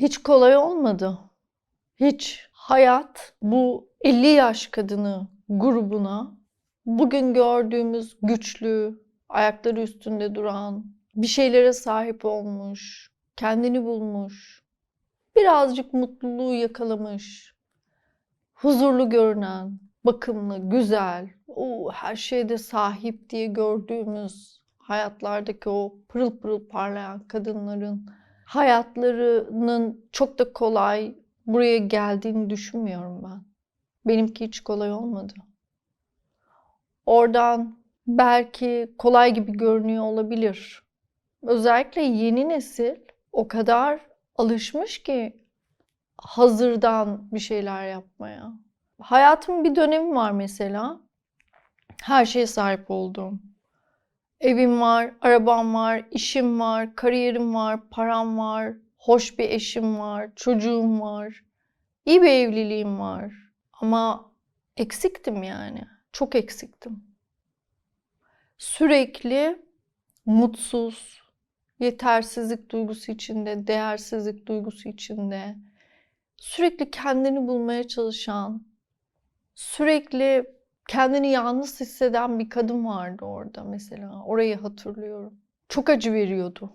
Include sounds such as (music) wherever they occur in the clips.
Hiç kolay olmadı. Hiç. Hayat bu 50 yaş kadını grubuna bugün gördüğümüz güçlü, ayakları üstünde duran, bir şeylere sahip olmuş, kendini bulmuş, birazcık mutluluğu yakalamış, huzurlu görünen, bakımlı, güzel, o her şeyde sahip diye gördüğümüz hayatlardaki o pırıl pırıl parlayan kadınların hayatlarının çok da kolay buraya geldiğini düşünmüyorum ben. Benimki hiç kolay olmadı. Oradan belki kolay gibi görünüyor olabilir. Özellikle yeni nesil o kadar alışmış ki hazırdan bir şeyler yapmaya. Hayatımın bir dönemi var mesela. Her şeye sahip olduğum. Evim var, arabam var, işim var, kariyerim var, param var, hoş bir eşim var, çocuğum var. iyi bir evliliğim var. Ama eksiktim yani. Çok eksiktim. Sürekli mutsuz, yetersizlik duygusu içinde, değersizlik duygusu içinde, sürekli kendini bulmaya çalışan, sürekli kendini yalnız hisseden bir kadın vardı orada mesela. Orayı hatırlıyorum. Çok acı veriyordu.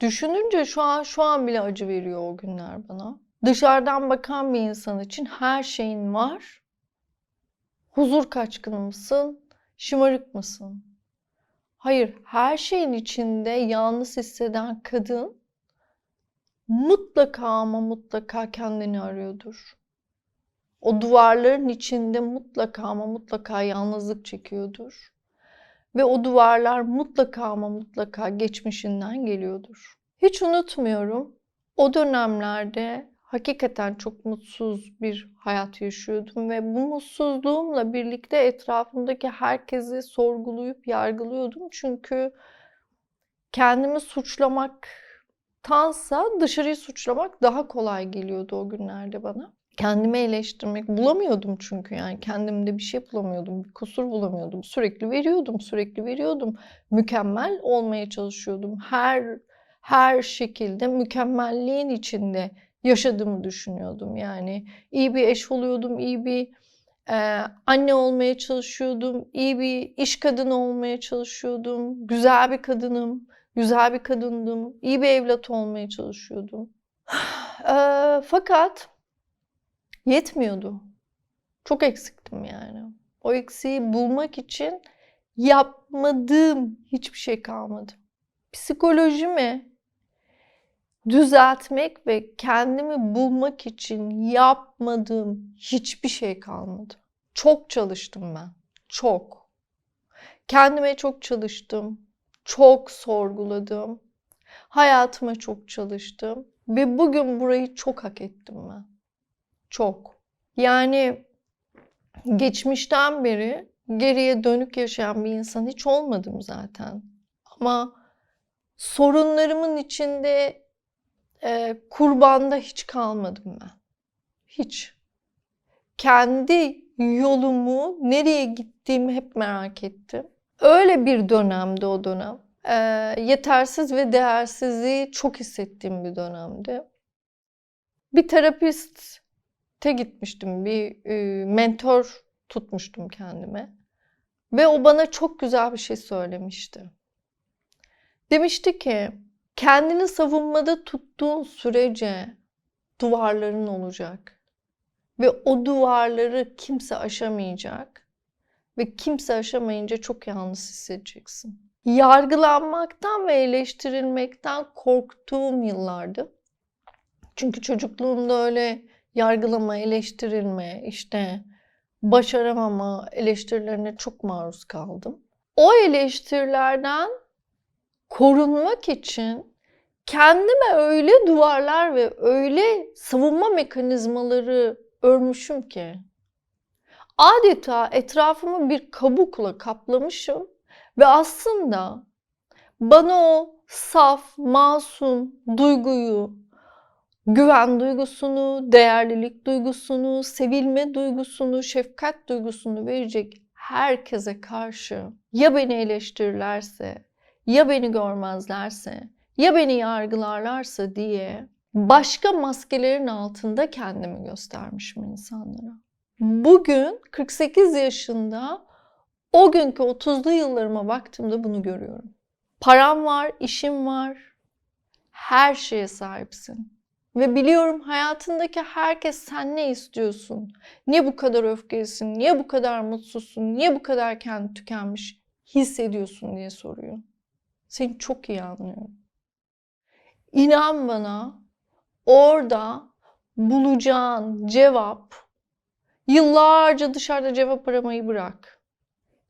Düşününce şu an şu an bile acı veriyor o günler bana. Dışarıdan bakan bir insan için her şeyin var. Huzur kaçkını mısın? Şımarık mısın? Hayır, her şeyin içinde yalnız hisseden kadın mutlaka ama mutlaka kendini arıyordur. O duvarların içinde mutlaka ama mutlaka yalnızlık çekiyordur. Ve o duvarlar mutlaka ama mutlaka geçmişinden geliyordur. Hiç unutmuyorum. O dönemlerde hakikaten çok mutsuz bir hayat yaşıyordum ve bu mutsuzluğumla birlikte etrafımdaki herkesi sorgulayıp yargılıyordum. Çünkü kendimi suçlamaktansa dışarıyı suçlamak daha kolay geliyordu o günlerde bana. Kendimi eleştirmek bulamıyordum çünkü yani kendimde bir şey bulamıyordum, bir kusur bulamıyordum. Sürekli veriyordum, sürekli veriyordum. Mükemmel olmaya çalışıyordum. Her her şekilde mükemmelliğin içinde yaşadığımı düşünüyordum. Yani iyi bir eş oluyordum, iyi bir e, anne olmaya çalışıyordum, iyi bir iş kadını olmaya çalışıyordum, güzel bir kadınım, güzel bir kadındım, iyi bir evlat olmaya çalışıyordum. (sighs) E, fakat yetmiyordu. Çok eksiktim yani. O eksiği bulmak için yapmadığım hiçbir şey kalmadı. Psikolojimi düzeltmek ve kendimi bulmak için yapmadığım hiçbir şey kalmadı. Çok çalıştım ben. Çok. Kendime çok çalıştım. Çok sorguladım. Hayatıma çok çalıştım. Ve bugün burayı çok hak ettim ben. Çok. Yani geçmişten beri geriye dönük yaşayan bir insan hiç olmadım zaten. Ama sorunlarımın içinde e, kurbanda hiç kalmadım ben. Hiç. Kendi yolumu, nereye gittiğimi hep merak ettim. Öyle bir dönemdi o dönem. E, yetersiz ve değersizliği çok hissettiğim bir dönemdi. Bir terapiste gitmiştim, bir e, mentor tutmuştum kendime. Ve o bana çok güzel bir şey söylemişti. Demişti ki, kendini savunmada tuttuğun sürece duvarların olacak. Ve o duvarları kimse aşamayacak. Ve kimse aşamayınca çok yalnız hissedeceksin. Yargılanmaktan ve eleştirilmekten korktuğum yıllardı. Çünkü çocukluğumda öyle yargılama, eleştirilme, işte başaramama eleştirilerine çok maruz kaldım. O eleştirilerden korunmak için kendime öyle duvarlar ve öyle savunma mekanizmaları örmüşüm ki adeta etrafımı bir kabukla kaplamışım ve aslında bana o saf, masum duyguyu, güven duygusunu, değerlilik duygusunu, sevilme duygusunu, şefkat duygusunu verecek herkese karşı ya beni eleştirirlerse, ya beni görmezlerse, ya beni yargılarlarsa diye başka maskelerin altında kendimi göstermişim insanlara. Bugün 48 yaşında o günkü 30'lu yıllarıma baktığımda bunu görüyorum. Param var, işim var, her şeye sahipsin. Ve biliyorum hayatındaki herkes sen ne istiyorsun? Niye bu kadar öfkelisin? Niye bu kadar mutsuzsun? Niye bu kadar kendi tükenmiş hissediyorsun diye soruyor. Seni çok iyi anlıyorum. İnan bana orada bulacağın cevap yıllarca dışarıda cevap aramayı bırak.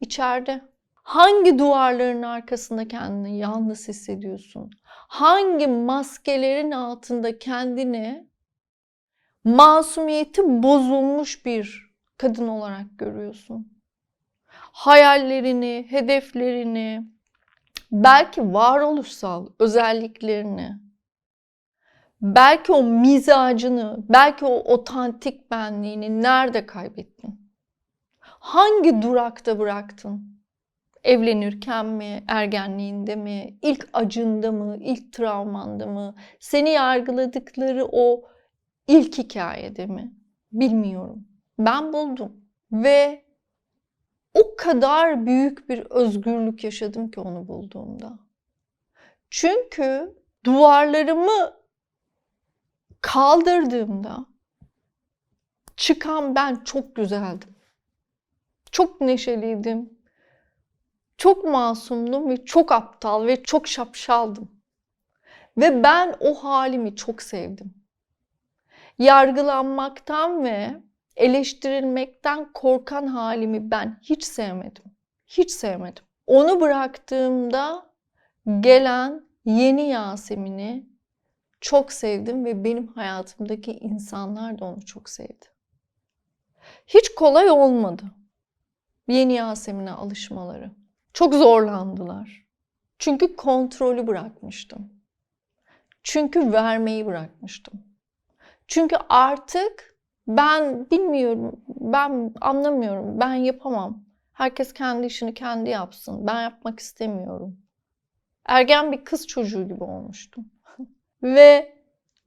İçeride. Hangi duvarların arkasında kendini yalnız hissediyorsun? Hangi maskelerin altında kendini masumiyeti bozulmuş bir kadın olarak görüyorsun? Hayallerini, hedeflerini, belki varoluşsal özelliklerini, belki o mizacını, belki o otantik benliğini nerede kaybettin? Hangi durakta bıraktın? Evlenirken mi, ergenliğinde mi, ilk acında mı, ilk travmanda mı, seni yargıladıkları o ilk hikayede mi? Bilmiyorum. Ben buldum ve o kadar büyük bir özgürlük yaşadım ki onu bulduğumda. Çünkü duvarlarımı kaldırdığımda çıkan ben çok güzeldim. Çok neşeliydim. Çok masumdum ve çok aptal ve çok şapşaldım. Ve ben o halimi çok sevdim. Yargılanmaktan ve eleştirilmekten korkan halimi ben hiç sevmedim. Hiç sevmedim. Onu bıraktığımda gelen yeni Yasemin'i çok sevdim ve benim hayatımdaki insanlar da onu çok sevdi. Hiç kolay olmadı. Yeni Yasemin'e alışmaları. Çok zorlandılar. Çünkü kontrolü bırakmıştım. Çünkü vermeyi bırakmıştım. Çünkü artık ben bilmiyorum, ben anlamıyorum, ben yapamam. Herkes kendi işini kendi yapsın. Ben yapmak istemiyorum. Ergen bir kız çocuğu gibi olmuştum. (laughs) Ve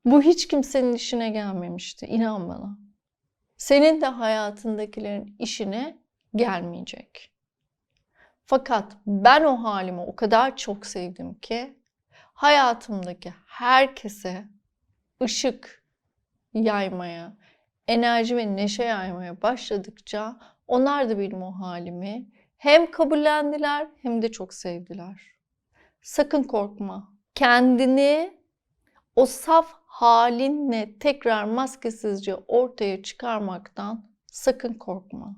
bu hiç kimsenin işine gelmemişti. İnan bana. Senin de hayatındakilerin işine gelmeyecek. Fakat ben o halimi o kadar çok sevdim ki hayatımdaki herkese ışık yaymaya, enerji ve neşe yaymaya başladıkça onlar da benim o halimi hem kabullendiler hem de çok sevdiler. Sakın korkma. Kendini o saf halinle tekrar maskesizce ortaya çıkarmaktan sakın korkma.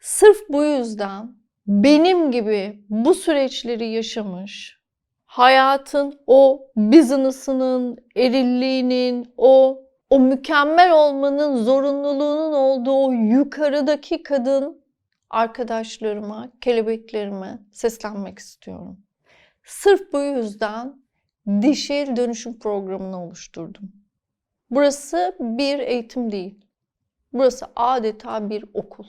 Sırf bu yüzden benim gibi bu süreçleri yaşamış, hayatın o business'ının, erilliğinin, o o mükemmel olmanın zorunluluğunun olduğu yukarıdaki kadın arkadaşlarıma, kelebeklerime seslenmek istiyorum. Sırf bu yüzden dişil dönüşüm programını oluşturdum. Burası bir eğitim değil. Burası adeta bir okul.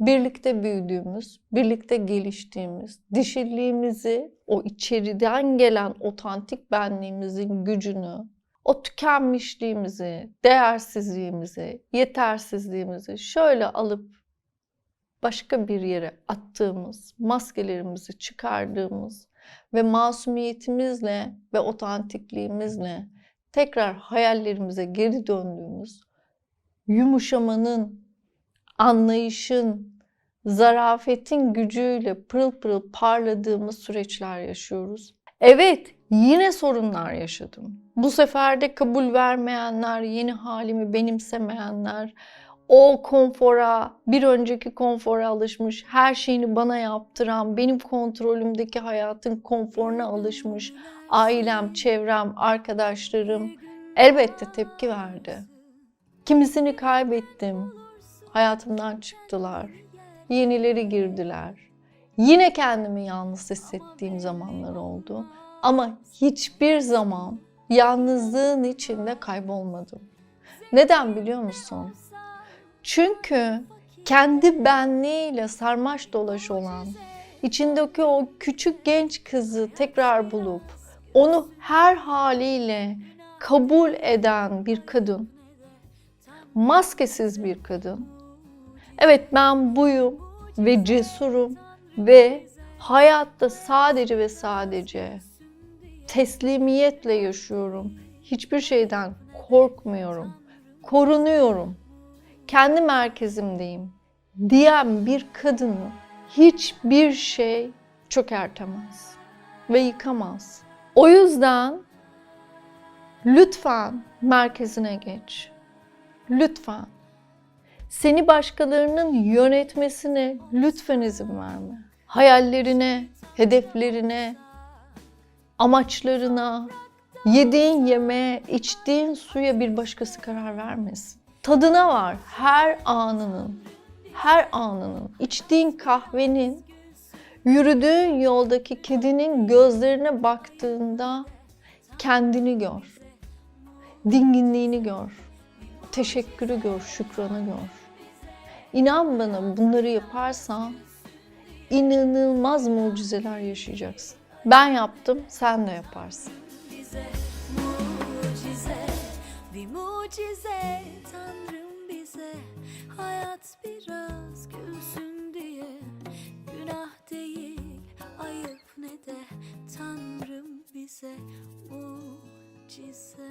Birlikte büyüdüğümüz, birlikte geliştiğimiz, dişilliğimizi, o içeriden gelen otantik benliğimizin gücünü, o tükenmişliğimizi, değersizliğimizi, yetersizliğimizi şöyle alıp başka bir yere attığımız, maskelerimizi çıkardığımız ve masumiyetimizle ve otantikliğimizle tekrar hayallerimize geri döndüğümüz yumuşamanın, anlayışın, zarafetin gücüyle pırıl pırıl parladığımız süreçler yaşıyoruz. Evet, yine sorunlar yaşadım. Bu sefer de kabul vermeyenler, yeni halimi benimsemeyenler, o konfora, bir önceki konfora alışmış, her şeyini bana yaptıran, benim kontrolümdeki hayatın konforuna alışmış ailem, çevrem, arkadaşlarım elbette tepki verdi. Kimisini kaybettim. Hayatımdan çıktılar. Yenileri girdiler. Yine kendimi yalnız hissettiğim zamanlar oldu. Ama hiçbir zaman yalnızlığın içinde kaybolmadım. Neden biliyor musun? Çünkü kendi benliğiyle sarmaş dolaş olan, içindeki o küçük genç kızı tekrar bulup onu her haliyle kabul eden bir kadın, maskesiz bir kadın. Evet ben buyum ve cesurum ve hayatta sadece ve sadece teslimiyetle yaşıyorum. Hiçbir şeyden korkmuyorum. Korunuyorum. Kendi merkezimdeyim diyen bir kadını hiçbir şey çökertemez ve yıkamaz. O yüzden lütfen merkezine geç. Lütfen. Seni başkalarının yönetmesine lütfen izin verme. Hayallerine, hedeflerine, amaçlarına, yediğin yemeğe, içtiğin suya bir başkası karar vermesin. Tadına var her anının, her anının, içtiğin kahvenin, yürüdüğün yoldaki kedinin gözlerine baktığında kendini gör. Dinginliğini gör. Teşekkürü gör, şükranı gör. İnan bana bunları yaparsan inanılmaz mucizeler yaşayacaksın. Ben yaptım, sen de yaparsın. Mucize, mucize, bir mucize Tanrım bize hayat biraz gülsün diye günah değil ayıp ne de Tanrım bize mucize.